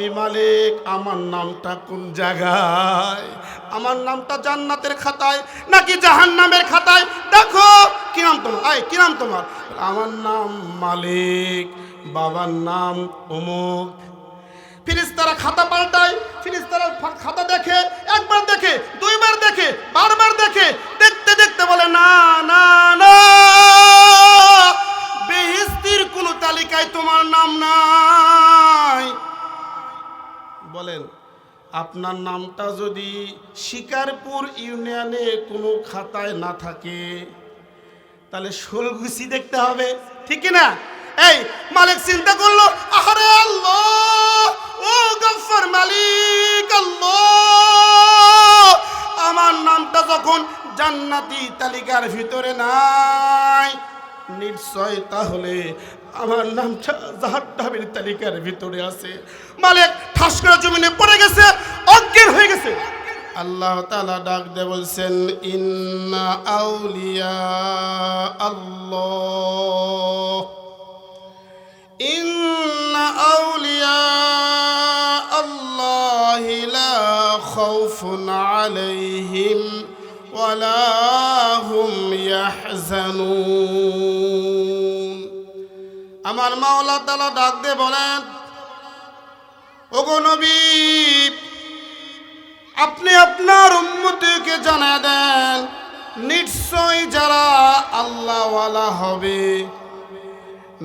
আমি মালিক, আমার নামটা কোন জায়গায়? আমার নামটা জান্নাতের খাতায় নাকি জাহান্নামের খাতায়? দেখো, কি নাম তোমার? আয়, কি নাম তোমার? আমার নাম মালিক, বাবার নাম অমুক। ফিরিস্তারা খাতা পাল্টায়, ফিরিস্তারা খাতা দেখে, একবার দেখে, দুইবার দেখে, বারবার দেখে, দেখতে দেখতে বলে, না না না বেহেস্তির কোনো তালিকায় তোমার নাম নাই। বলেন, আপনার নামটা যদি শিকারপুর ইউনিয়নে কোনো খাতায় না থাকে, তাহলে শোলগুছি দেখতে হবে, ঠিক না এই, মালিক চিন্তা করল আরে আল্লাহ, ও মালিক আমার নামটা যখন জান্নাতি তালিকার ভিতরে নাই, নিশ্চয় তাহলে আমার নামটা জাহান্নামের তালিকার ভিতরে আছে। মালিক ঠাস করে জমিনে পড়ে গেছে, অজ্ঞান হয়ে গেছে। আল্লাহ তালা ডাক দে বলছেন, ইন্না আউলিয়া আল্লাহ। ইন্না আউলিয়া আল্লাহ লা খাউফুন আলাইহিম ওয়ালা হুম ইয়াহজানুন। আমার মাওলা তালা ডাক দে বলেন, ওগো নবী, আপনি আপনার উম্মতিকে জানা দেন, নিশ্চয় যারা আল্লাহওয়ালা হবে,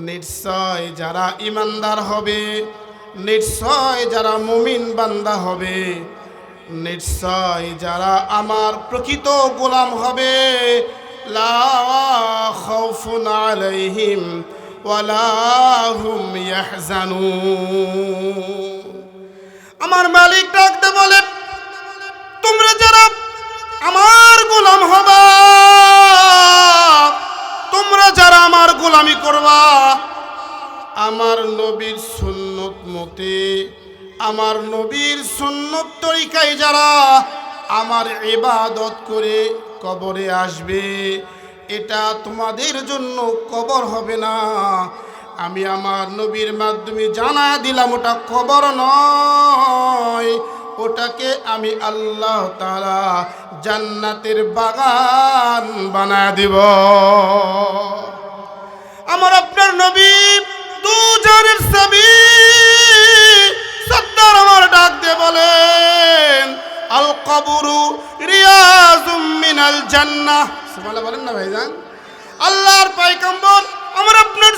নিশ্চয় যারা ইমানদার হবে, নিশ্চয় যারা মুমিন বান্দা হবে, নিশ্চয় যারা আমার প্রকৃত গোলাম হবে, লা খাউফুন আলাইহিম আমার মালিক ডাকতে বলে, তোমরা যারা আমার গোলাম হবা, তোমরা যারা আমার গোলামি করবা, আমার নবীর সুন্নত মতে, আমার নবীর সুন্নত তরিকায় যারা আমার ইবাদত করে কবরে আসবে এটা তোমাদের জন্য কবর হবে না। আমি আমার নবীর মাধ্যমে জানা দিলাম, ওটা কবর নয়। ওটাকে আমি আল্লাহ তারা জান্নাতের বাগান বানা দিব। আমার আপনার নবী দুজনের ছবি সত্তর আমার ডাক দিয়ে আল কবরু সুবহানাল্লাহ বলেন না ভাইজান। আল্লাহর পাইকাম্বর আমার আপনার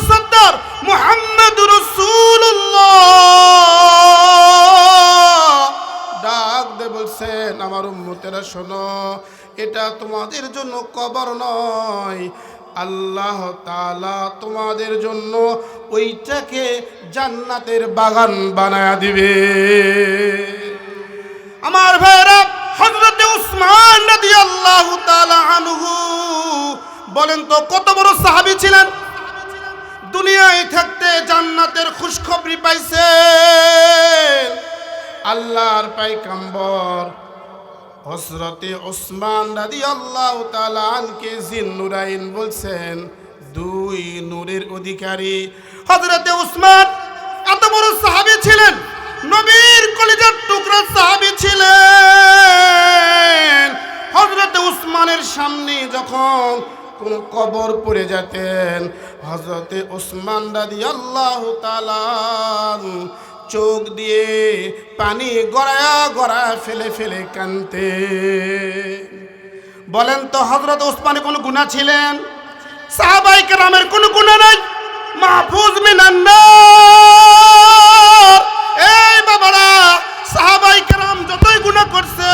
মুহাম্মদুর রাসূলুল্লাহ। ডাক বলছেন, আমার উম্মতেরা, শোনো, এটা তোমাদের জন্য কবর নয়। আল্লাহ তাআলা তোমাদের জন্য ওইটাকে জান্নাতের বাগান বানায়া দিবে। আমার হযরতে উসমান রাদিয়াল্লাহু তাআলা আনহু। বলেন তো, কত বড় সাহাবী ছিলেন? দুনিয়ায় থাকতে জান্নাতের খুশখবরি পাইছে আল্লাহর হসরতে ওসমান রাদি আল্লাহ তালানকে জিন নুরাইন বলছেন, দুই নূরের অধিকারী। হজরতে উসমান, এত বড় সাহাবী ছিলেন, নবীর কলিজার কোন কবর পড়ে যেতেন। হজরতে ওসমান রাদি আল্লাহ তালান চোখ দিয়ে পানি গড়ায়া গড়া ফেলে ফেলে কানতে বলেন তো হজরত ওসমানে কোনো গুণা ছিলেন? সাহাবাই কেরামের কোনো গুণা নাই? মাহফুজ মিনান্নার এই বাবারা, সাহাবাই কেরাম যতই গুণা করছে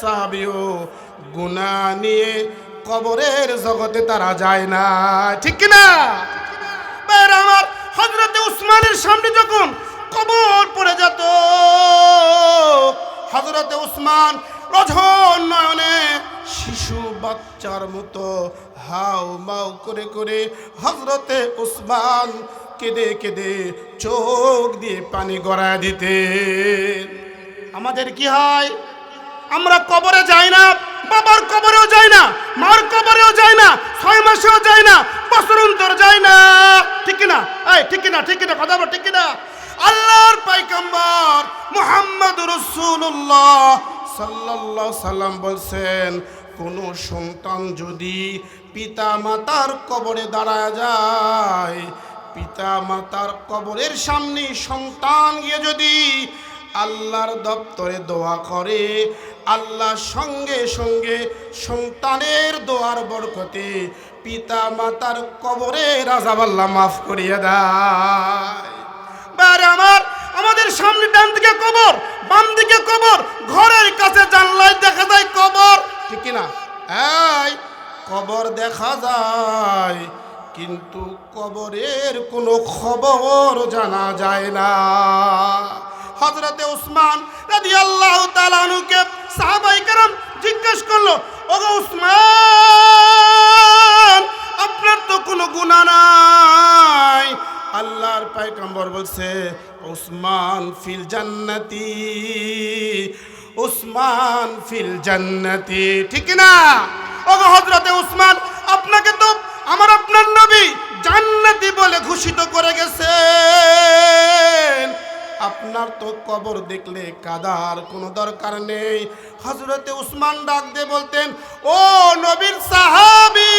সাহাবিও গুণা নিয়ে কবরের জগতে তারা যায় না। ঠিক কিনা? আমার হজরতে উসমানের সামনে যখন কবর পড়ে যেত হজরতে উসমান রঝন নয়নে শিশু বাচ্চার মতো হাউ মাউ করে করে হজরতে উসমান কেঁদে কেঁদে চোখ দিয়ে পানি গড়ায় দিতে আমাদের কি হয়? আমরা কবরে যাই না, বাবার কবরেও যাই না, মার কবরেও যাই না, ছয় মাসেও যাই না, বছর অন্তর যাই না। ঠিক না এই, ঠিক না ঠিক না কথা বল, ঠিক না আল্লাহর পাইকাম্বর মুহাম্মদ রসুল্লাহ সাল্লাল্লাহ সাল্লাম বলছেন, কোন সন্তান যদি পিতা মাতার কবরে দাঁড়ায় যায় পিতা মাতার কবরের সামনে সন্তান গিয়ে যদি আল্লাহর দপ্তরে দোয়া করে আল্লাহ সঙ্গে সঙ্গে সন্তানের দোয়ার বরকতে পিতা মাতার কবরে রাজাবাল্লাহ মাফ করিয়ে দেয়। আমার, আমাদের সামনে ডান দিকে কবর, বাম দিকে কবর, ঘরের কাছে জানলায় দেখা যায় কবর। ঠিক না এই, কবর দেখা যায়, কিন্তু কবরের কোনো খবর জানা যায় না। হজরতে উসমান রাদি আল্লাহ তালানুকে সাহাবাই কারাম জিজ্ঞেস করল, ওগো উসমান আপনার তো কোনো গুণা নাই। আল্লাহর পায়গম্বর বলছে উসমান ফিল জান্নাতি উসমান ফিল জান্নাতি। ঠিক না? ওগো হযরতে উসমান আপনাকে তো আমার আপনার নবী জান্নাতি বলে ঘোষিত করে গেছেন। আপনার তো কবর দেখলে কাদার কোনো দরকার নেই। হজরতে উসমান ডাক দিয়ে বলতেন, ও নবীর সাহাবি,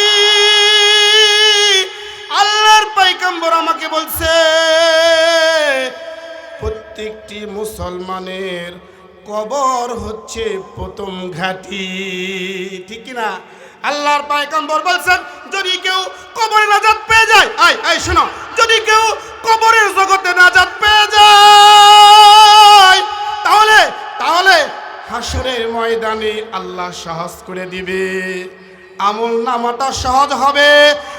আল্লাহর পাইকাম্বর আমাকে বলছে, প্রত্যেকটি মুসলমানের কবর হচ্ছে প্রথম ঘাটি। ঠিক না আল্লাহর পায়কাম্বর বলছেন, যদি কেউ কবরে নাজাত পেয়ে যায়, আয় আয়, শোনো, যদি কেউ কবরের জগতে নাজাত পেয়ে যায় তাহলে হাসরের ময়দানে আল্লাহ সাহস করে দিবে। আমল নামাটা সহজ হবে,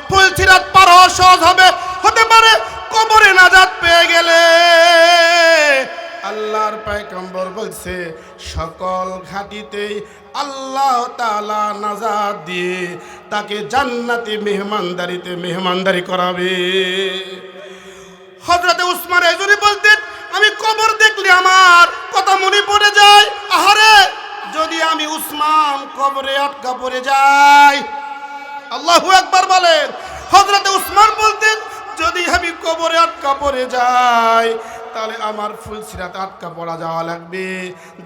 ফুলছিরাত পারো সহজ হবে, হতে পারে কবরে নাজাত পেয়ে গেলে। আল্লাহর পায়কম্বর বলছে, সকল ঘাটিতেই আল্লাহ তালা নাজাত দিয়ে তাকে জান্নাতি মেহমানদারিতে মেহমানদারি করাবে। হজরতে উসমান এজনি বলতেন, আমি কবর দেখলে আমার কথা মনে পড়ে যায়। আহারে, যদি আমি উসমান কবরে আটকা পড়ে যাই। আল্লাহু একবার বলেন হজরতে উসমান বলতেন, যদি আমি কবরে আটকা পড়ে যাই, তাহলে আমার ফুলসিরাতে আটকা পড়া যাওয়া লাগবে।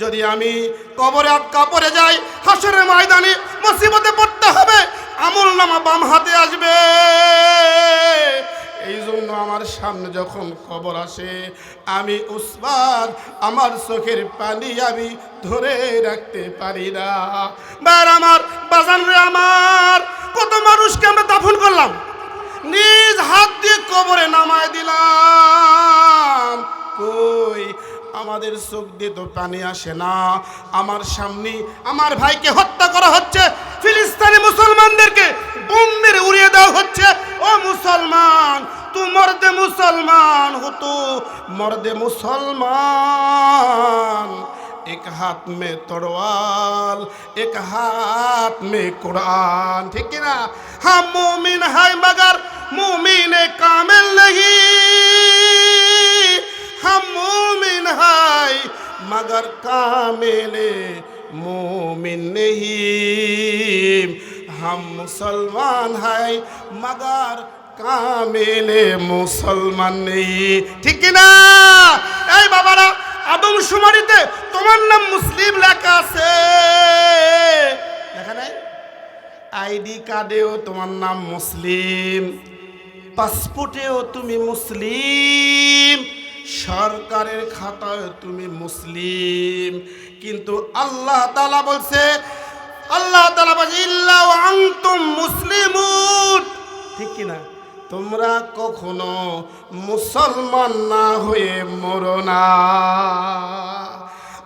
যদি আমি কবরে আটকা পড়ে যাই, হাসরের ময়দানে মুসিবতে পড়তে হবে আমল নামা বাম হাতে আসবে। সামনে যখন খবর আসে, আমি উসমান, আমার চোখের পানি আমি ধরে রাখতে পারি না। বার আমার, বাজান আমার, কত মানুষকে আমরা দাফন করলাম। নিজ হাত দিয়ে কবরে নামায় দিলাম। কই? আমাদের চোখ দিয়ে তো পানি আসে না। আমার সামনে আমার ভাইকে হত্যা করা হচ্ছে। ফিলিস্তানি মুসলমানদেরকে বোম মেরে উড়িয়ে দেওয়া হচ্ছে। ও মুসলমান মর্দে মুসলমান হতো মর্দে মুসলমান एक हाथ में तलवार एक हाथ में कुरान ठीक है ना हम मोमिन है मगर मोमिन कामिल नहीं हम मोमिन है मगर कामिल मोमिन नहीं हम मुसलमान है मगर কামেলে মুসলমান নেই। ঠিক না এই বাবারা, আদম সুমারিতে তোমার নাম মুসলিম লেখা আছে। লেখা নাই? আইডি কার্ডেও তোমার নাম মুসলিম, পাসপোর্টেও তুমি মুসলিম, সরকারের খাতায় তুমি মুসলিম। কিন্তু আল্লাহ তালা বলছে, আল্লাহ তালা বলছে, ইল্লা আংতুম মুসলিমুন। ঠিক কিনা? তোমরা কখনো মুসলমান না হয়ে মরো না।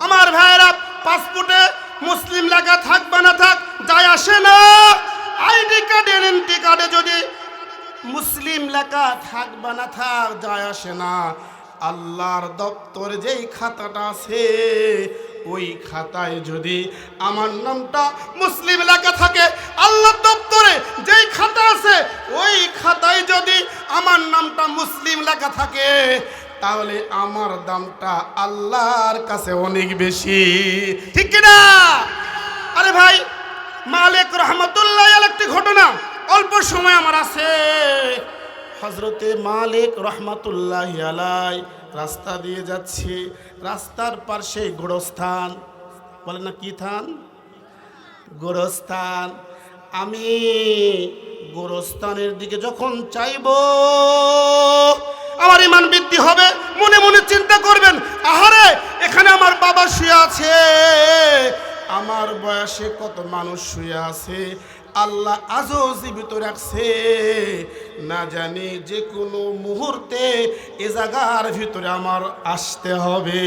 আমার ভাইয়েরা, পাসপোর্টে মুসলিম লেখা থাকবে না থাক, যায় আসে না। আইডি কার্ড, এনএনটি কার্ডে যদি মুসলিম লেখা থাকবে না থাক, যায় আসে না। আল্লাহর দপ্তর যেই খাতাটা আছে, ওই খাতায় যদি আমার নামটা মুসলিম লেখা থাকে আল্লাহ দপ্তরে যেই খাতা আছে, ওই খাতায় যদি আমার নামটা মুসলিম লেখা থাকে, তাহলে আমার দামটা আল্লাহর কাছে অনেক বেশি। ঠিক কিনা আরে ভাই, মালিক রহমতুল্লাহ একটি ঘটনা, অল্প সময় আমার আছে। হজরতে মালিক রহমাতুল্লাহ আলাই রাস্তা দিয়ে যাচ্ছে, রাস্তার পাশে গোরস্থান। বলে না কি থান? গোরস্থান। আমি গোরস্থানের দিকে যখন চাইব, আমার ইমান বৃদ্ধি হবে, মনে মনে চিন্তা করবেন, আহারে, এখানে আমার বাবা শুয়ে আছে, আমার বয়সে কত মানুষ শুয়ে আছে, আল্লাহ আজও জীবিত রাখছে, না জানি যে কোনো মুহূর্তে এ জায়গার ভিতরে আমার আসতে হবে।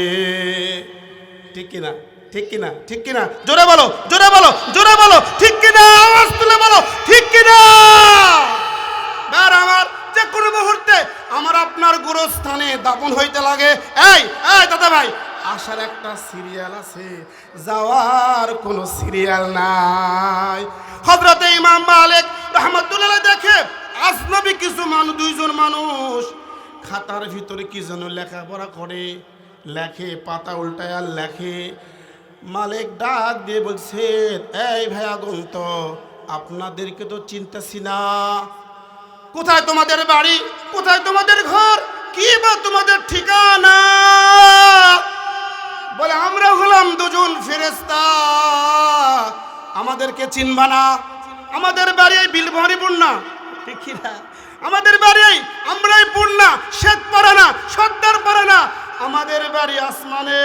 ঠিক কিনা? ঠিক কিনা? ঠিক কিনা? জোরে বলো জোরে বলো জোরে বলো, ঠিক তুলে বলো, ঠিক কিনা? আমার, যে কোনো মুহূর্তে আমার আপনার গুরুস্থানে দাপন হইতে লাগে। এই এই দাদা ভাই, আসার একটা সিরিয়াল আছে, যাওয়ার কোনো সিরিয়াল নাই। হজরতে ইমাম মালিক রহমতুল্লাহ দেখে আজনবী কিছু মানুষ দুইজন মানুষ খাতার ভিতরে কি যেন লেখাপড়া করে, লেখে, পাতা উল্টায় আর লেখে। মালিক ডাক দিয়ে বলছে, এই ভাই আগন্ত আপনাদেরকে তো চিনতেছি না। কোথায় তোমাদের বাড়ি? কোথায় তোমাদের ঘর? কি বা তোমাদের ঠিকানা? বলে, আমরা হলাম দুজন ফেরেস্তা আমাদেরকে চিনবা না। আমাদের বাড়ি এই বিলভরি পূর্ণা। আমাদের বাড়ি আমরাই পূর্ণা। শ্বেত পারে না সর্দার পারে না আমাদের বাড়ি আসমানে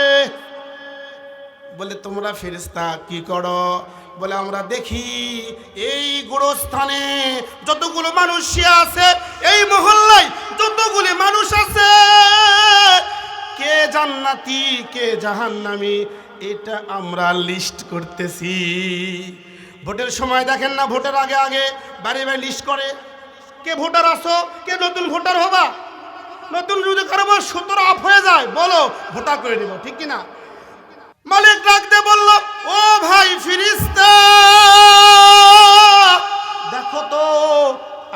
বলে, তোমরা ফেরিস্তা কি করো? বলে, আমরা দেখি এই গোরস্থানে যতগুলো মানুষ আছে, এই মহল্লায় যতগুলি মানুষ আছে, কে জান্নাতি, কে জাহান্নামি, এটা আমরা লিস্ট করতেছি। ভোটের সময় দেখেন না, ভোটের আগে আগে বাড়ি বাড়ি লিস্ট করে, কে ভোটার আসো কে নতুন ভোটার হবা? নতুন যদি কারও সত্তর আপ হয়ে যায়, বলো, ভোটার করে নিব। ঠিক কিনা? মালিক ডাকতে বলল, ও ভাই ফিরিস্তা, দেখো তো,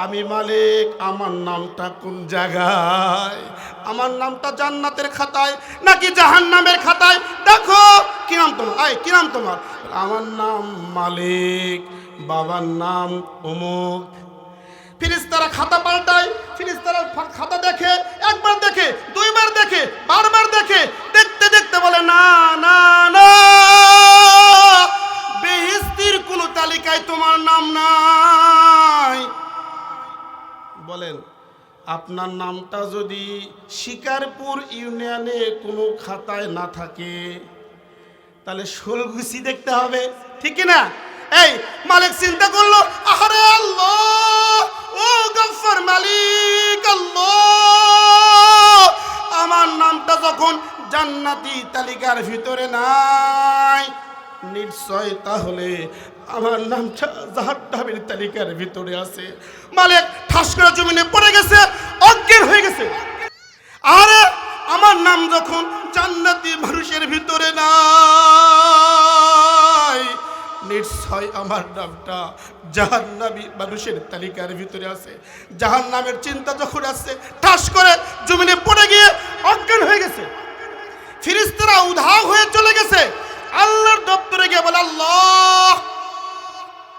আমি মালিক, আমার নামটা কোন জায়গায়? আমার নামটা জান্নাতের খাতায় নাকি জাহান্নামের খাতায়? দেখো, কি নাম তোমার? আয়, কি নাম তোমার? আমার নাম মালিক, বাবার নাম অমুক ফিরিস্তারা খাতা পাল্টায় ফিরিস্তারা খাতা দেখে, একবার দেখে, দুইবার দেখে, বারবার দেখে, দেখতে দেখতে বলে, না না না বেহেস্তির কোনো তালিকায় তোমার নাম নাই। বলেন, আপনার নামটা যদি শিকারপুর ইউনিয়নে কোনো খাতায় না থাকে, তাহলে শোলগুছি দেখতে হবে, ঠিক না এই, মালিক চিন্তা করল আরে আল্লাহ ও গফর মালিক আল্লাহ, আমার নামটা যখন জান্নাতি তালিকার ভিতরে নাই, নিশ্চয় তাহলে আমার নামটা জাহান্নামের তালিকার ভিতরে আছে। মালিক, ঠাস করে জমিনে পড়ে গেছে নিশ্চয় আমার নামটা জাহান্নামী মানুষের তালিকার ভিতরে আছে জাহান্নামের চিন্তা যখন আসছে ঠাস করে জমিনে পড়ে গিয়ে অজ্ঞান হয়ে গেছে ফিরিস্তারা উধাও হয়ে চলে গেছে আল্লাহর দপ্তরে গিয়ে বলে আল্লাহ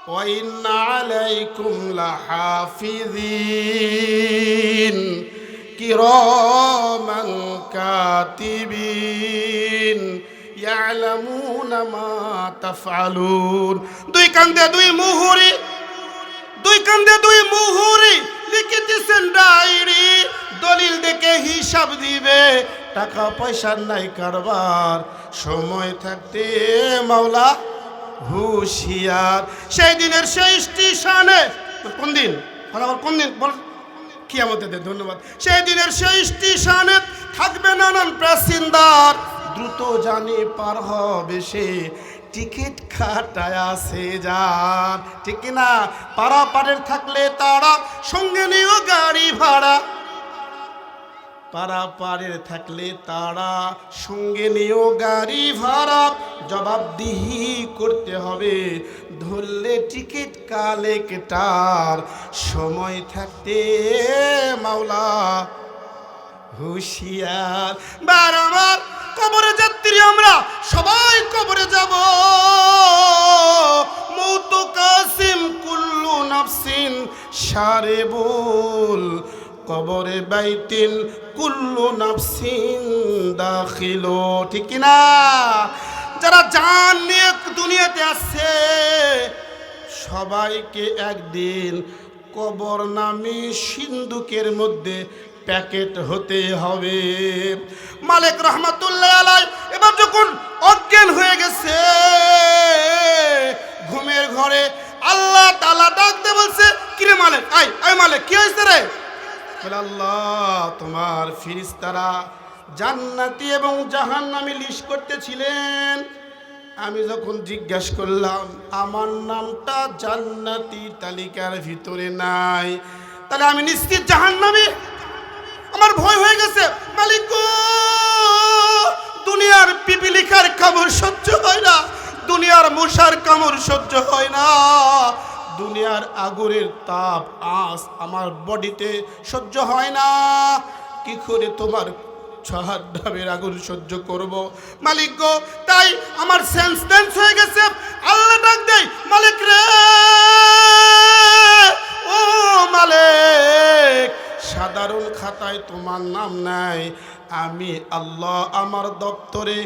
وإن عليكم لحافظين كراما كاتبين ইয়ালামুনা মা তাফআলুন। দুই কান্দে দুই মুহুরি, দুই কান্দে দুই মুহুরি লিখেছেন ডায়েরি, দলিল দেখে হিসাব দিবে। টাকা পয়সা নাই কারবার, সময় থাকতে মাওলা হুশিয়ার। সেই দিনের সেই স্টেশনে কোন দিন? ফলাফল কোন দিন? বল কি আমাদের ধন্যবাদ। সেই দিনের সেই স্টেশনে থাকবে নানান প্যাসেঞ্জার দ্রুত জানে পার হবে সে। টিকিট কাটায় আসে যান। ঠিক না? পারাপারের থাকলে তারা, সঙ্গে নিও গাড়ি ভাড়া। পারাপারের থাকলে তারা, সঙ্গে নিয়েও গাড়ি ভাড়া। জবাবদিহি করতে হবে, ধরলে টিকিট কালেক্টার। সময় থাকতে মাওলা, হুশিয়ার বার আমার কবরে যাত্রী আমরা, সবাই কবরে যাব। মৌত কাসিম কুল্লু নাফসিন সারে বল, কবরে বাইতিন কুল্লু নাফসিন দাখিল। ঠিক না যারা জান নিয়ে দুনিয়াতে আসছে সবাইকে একদিন কবর নামে সিন্ধুকের মধ্যে প্যাকেট হতে হবে। মালিক রহমাতুল্লাহ আলাই এবার যখন অজ্ঞান হয়ে গেছে, ঘুমের ঘরে আল্লাহ তালা ডাকতে বলছে, কিরে মালিক? আই আই মালিক, কি হয়েছে রে? আল্লাহ, তোমার ফিরিস্তারা জান্নাতি এবং জাহান জাহান্নামি লিস্ট করতেছিলেন। আমি যখন জিজ্ঞাসা করলাম, আমার নামটা জান্নাতি তালিকার ভিতরে নাই? তাহলে আমি নিশ্চিত জাহান্নামি। আমার ভয় হয়ে গেছে। মালিক দুনিয়ার পিপিলিকার কামড় সহ্য হয় না, দুনিয়ার মশার কামড় সহ্য হয় না। দুনিয়ার আগুনের তাপ আস আমার বডিতে সহ্য হয় না। কি করে তোমার ডাবের আগুন সহ্য করব? মালিক গো, তাই আমার সেন্স টেন্স হয়ে গেছে। আল্লাহ ডাক দেই, মালিক রে। ও মালিক সাধারণ খাতায় তোমার নাম নাই। আমি আল্লাহ আমার দপ্তরে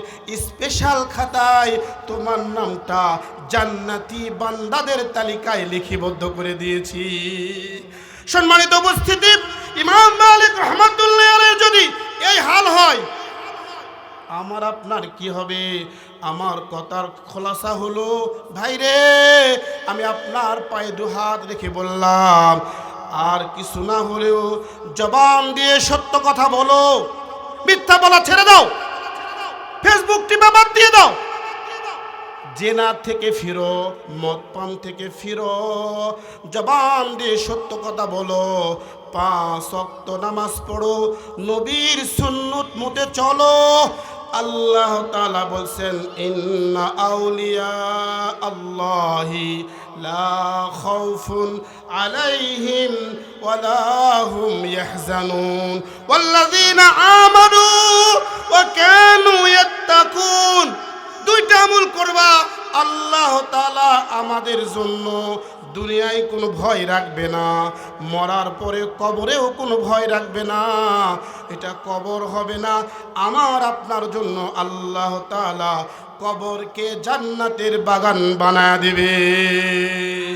স্পেশাল খাতায় তোমার নামটা জান্নাতি বান্দাদের তালিকায় লিখিবদ্ধ করে দিয়েছি। সম্মানিত উপস্থিতি, ইমাম মালিক রহমতুল্লাহ যদি এই হাল হয়, আমার আপনার কি হবে? আমার কথার খোলাসা হলো ভাই রে আমি আপনার পায়ে দু হাত রেখে বললাম আর কিছু না হলেও জবান দিয়ে সত্য কথা বলো। মিথ্যা বলা ছেড়ে দাও। ফেসবুক টিপা বাদ দিয়ে দাও। জেনা থেকে ফিরো, মদ পান থেকে ফিরো, জবান দিয়ে সত্য কথা বলো। পাঁচ অক্ত নামাজ পড়ো, নবীর সুন্নত মতে চলো। আল্লাহ তালা বলছেন, ইন্না আউলিয়া আল্লাহি لا خوف আলাইহিম ولا هم يحزنون والذين آمنوا وكانوا يتقون দুইটা আমল করবা আল্লাহ তালা আমাদের জন্য দুনিয়ায় কোনো ভয় রাখবে না। মরার পরে কবরেও কোনো ভয় রাখবে না। এটা কবর হবে না। আমার, আপনার জন্য আল্লাহ তালা কবরকে জান্নাতের বাগান বানায় দেবে।